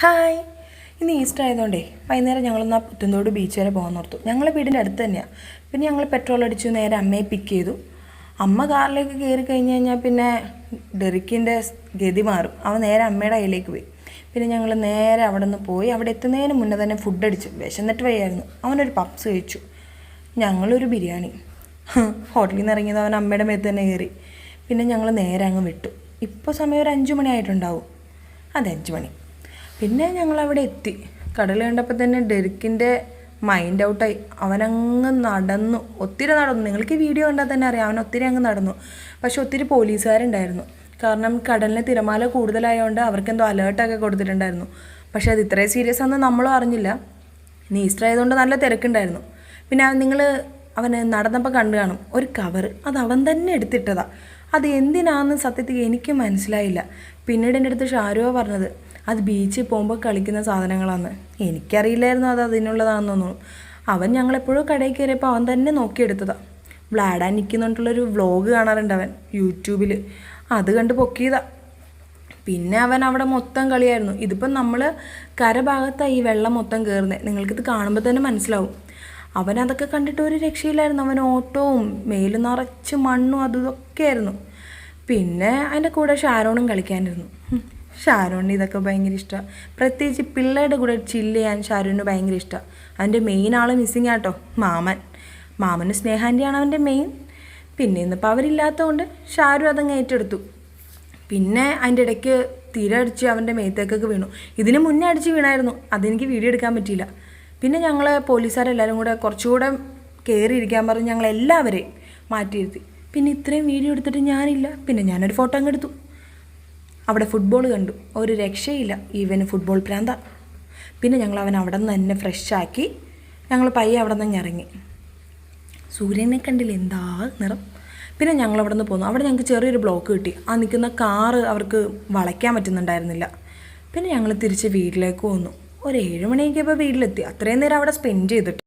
Hi. ഇന്ന് Easter ആയതുകൊണ്ടേ വൈകുന്നേരം ഞങ്ങളൊന്ന് ആ പുത്തൻതോട് ബീച്ച് വരെ പോകാൻ ഓർത്തു. ഞങ്ങളെ വീടിന്റെ അടുത്ത് തന്നെയാണ് പിന്നെ ഞങ്ങൾ പെട്രോൾ അടിച്ചു നേരെ അമ്മയെ പിക്ക് ചെയ്തു. അമ്മ കാറിലേക്ക് കയറി കഴിഞ്ഞ് കഴിഞ്ഞാൽ പിന്നെ ഡെറിക്കിന്റെ ഗതി മാറും. അവൻ നേരെ അമ്മയുടെ കയ്യിലേക്ക് പോയി. പിന്നെ ഞങ്ങൾ നേരെ അവിടെ നിന്ന് പോയി. അവിടെ എത്തുന്നതിന് മുന്നേ തന്നെ ഫുഡ് അടിച്ചു. വിശന്നിട്ട് വയ്യായിരുന്നു. അവനൊരു പപ്സ് കഴിച്ചു. ഞങ്ങളൊരു ബിരിയാണി. ഹോട്ടലിൽ നിന്ന് ഇറങ്ങിയത് അവൻ അമ്മയുടെ മേത്ത് തന്നെ കയറി. പിന്നെ ഞങ്ങൾ നേരെ അങ്ങ് വിട്ടു. ഇപ്പോൾ സമയം ഒരു അഞ്ച് മണി ആയിട്ടുണ്ടാവും അതെ അഞ്ച് മണി പിന്നെ ഞങ്ങൾ അവിടെ എത്തി. കടൽ കണ്ടപ്പോൾ തന്നെ ഡെറിക്കിന്റെ മൈൻഡ് ഔട്ടായി അവനങ്ങ് നടന്നു. ഒത്തിരി നടന്നു. നിങ്ങൾക്ക് വീഡിയോ കണ്ടാൽ തന്നെ അറിയാം. അവൻ ഒത്തിരി അങ്ങ് നടന്നു. പക്ഷെ ഒത്തിരി പോലീസുകാരുണ്ടായിരുന്നു. കാരണം കടലിന് തിരമാല കൂടുതലായതുകൊണ്ട് അവർക്കെന്തോ അലേർട്ടൊക്കെ കൊടുത്തിട്ടുണ്ടായിരുന്നു. പക്ഷേ അത് ഇത്രയും സീരിയസ് ആണെന്ന് നമ്മളും അറിഞ്ഞില്ല. ഇനി ഈസ്റ്റർ ആയതുകൊണ്ട് നല്ല തിരക്കുണ്ടായിരുന്നു. പിന്നെ നിങ്ങൾ അവന് നടന്നപ്പോൾ കണ്ടു കാണും. ഒരു കവർ അത് അവൻ തന്നെ എടുത്തിട്ടതാണ് അത് എന്തിനാണെന്ന് സത്യത്തിൽ എനിക്ക് മനസ്സിലായില്ല. പിന്നീട് എന്റെ അടുത്ത് ഷാരുവ പറഞ്ഞത്. അത് ബീച്ചിൽ പോകുമ്പോൾ കളിക്കുന്ന സാധനങ്ങളാണ് എനിക്കറിയില്ലായിരുന്നു അത് അതിനുള്ളതാണെന്നൊന്നും. അവൻ ഞങ്ങളെപ്പോഴും കടയിൽ കയറിയപ്പോൾ അവൻ തന്നെ നോക്കിയെടുത്തതാണ് വ്ലാഡാൻ നിൽക്കുന്നുണ്ടുള്ളൊരു വ്ലോഗ് കാണാറുണ്ട് അവൻ യൂട്യൂബിൽ അത് കണ്ട് പൊക്കിയതാ. പിന്നെ അവൻ അവിടെ മൊത്തം കളിയായിരുന്നു. ഇതിപ്പം നമ്മൾ കരഭാഗത്താണ് ഈ വെള്ളം മൊത്തം കയറുന്നത് നിങ്ങൾക്കിത് കാണുമ്പോൾ തന്നെ മനസ്സിലാവും. അവൻ അതൊക്കെ കണ്ടിട്ട് ഒരു രക്ഷയില്ലായിരുന്നു. അവൻ ഓട്ടവും മേൽ നിറച്ച് മണ്ണും അതും ആയിരുന്നു പിന്നെ അതിന്റെ കൂടെ ഷാരോണും കളിക്കാനിരുന്നു. ഷാരോണിന് ഇതൊക്കെ ഭയങ്കര ഇഷ്ടമാണ് പ്രത്യേകിച്ച് പിള്ളേരുടെ കൂടെ ചില്ല് ചെയ്യാൻ ഷാരോണിന് ഭയങ്കര ഇഷ്ടമാണ് അതിന്റെ മെയിൻ ആൾ മിസ്സിങ് ആട്ടോ മാമൻ. മാമന് സ്നേഹാന്റെയാണ് അവന്റെ മെയിൻ പിന്നെ ഇന്നിപ്പോൾ അവരില്ലാത്തതുകൊണ്ട് ഷാരു അതങ്ങ് ഏറ്റെടുത്തു. പിന്നെ അതിന്റെ ഇടയ്ക്ക് തിര അടിച്ച് അവന്റെ മേത്തേക്കൊക്കെ വീണു. ഇതിന് മുന്നേ അടിച്ച് വീണായിരുന്നു അതെനിക്ക് വീഡിയോ എടുക്കാൻ പറ്റിയില്ല. പിന്നെ ഞങ്ങൾ പോലീസുകാരെല്ലാവരും കൂടെ കുറച്ചുകൂടെ കയറിയിരിക്കാൻ പറഞ്ഞ് ഞങ്ങൾ എല്ലാവരെയും മാറ്റിയിരുത്തി. പിന്നെ ഇത്രയും വീഡിയോ എടുത്തിട്ട് ഞാനില്ല. പിന്നെ ഞാനൊരു ഫോട്ടോ അങ്ങ് എടുത്തു. അവിടെ ഫുട്ബോൾ കണ്ടു. ഒരു രക്ഷയില്ല. ഇവന് ഫുട്ബോൾ പ്രാന്ത. പിന്നെ ഞങ്ങൾ അവൻ അവിടെ നിന്ന് തന്നെ ഫ്രഷാക്കി ഞങ്ങൾ പയ്യെ അവിടെ നിന്ന് ഇറങ്ങി. സൂര്യനെ കണ്ടില്ല? എന്താ നിറം. പിന്നെ ഞങ്ങൾ അവിടെ നിന്ന് പോന്നു. അവിടെ ഞങ്ങൾക്ക് ചെറിയൊരു ബ്ലോക്ക് കിട്ടി. ആ നിൽക്കുന്ന കാറ് അവർക്ക് വളയ്ക്കാൻ പറ്റുന്നുണ്ടായിരുന്നില്ല. പിന്നെ ഞങ്ങൾ തിരിച്ച് വീട്ടിലേക്ക് വന്നു. ഒരു ഏഴ് മണിയൊക്കെ ഇപ്പോൾ വീട്ടിലെത്തി. അത്രയും നേരം അവിടെ സ്പെൻഡ് ചെയ്തിട്ട്.